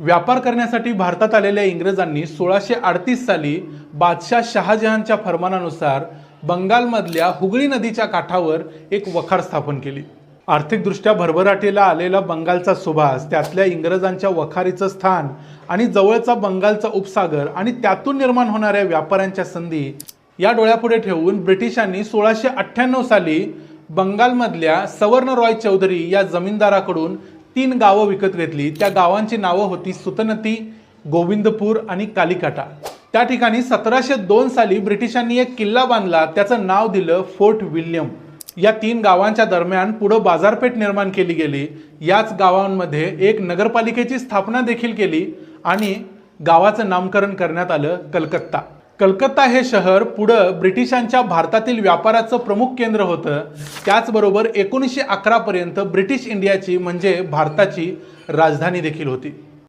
व्यापार करण्यासाठी भारतात आलेल्या इंग्रजांनी सोळाशे अडतीस साली बादशाह शहाजहानच्या फरमानानुसार बंगालमधल्या हुगळी नदीच्या काठावर एक वखार स्थापन केली. आर्थिकदृष्ट्या भरभराटीला आलेला बंगालचा सुभाष त्यातल्या इंग्रजांच्या वखारीचं स्थान आणि जवळचा बंगालचा उपसागर आणि त्यातून निर्माण होणाऱ्या व्यापाऱ्यांच्या संधी या डोळ्यापुढे ठेवून ब्रिटिशांनी सोळाशे अठ्ठ्याण्णव साली बंगालमधल्या सवर्ण रॉय चौधरी या जमीनदाराकडून तीन गावं विकत घेतली. त्या गावांची नावं होती सुतनती गोविंदपूर आणि कालिकाटा. त्या ठिकाणी सतराशे दोन साली ब्रिटिशांनी एक किल्ला बांधला. त्याचं नाव दिलं फोर्ट विल्यम. या तीन गावांच्या दरम्यान पुढं बाजारपेठ निर्माण केली गेली. याच गावांमध्ये एक नगरपालिकेची स्थापना देखील केली आणि गावाचं नामकरण करण्यात आलं कलकत्ता. कलकत्ता हे शहर पुढं ब्रिटिशांच्या भारतातील व्यापाराचं प्रमुख केंद्र होतं. त्याचबरोबर एकोणीसशे अकरापर्यंत ब्रिटिश इंडियाची म्हणजे भारताची राजधानी देखील होती.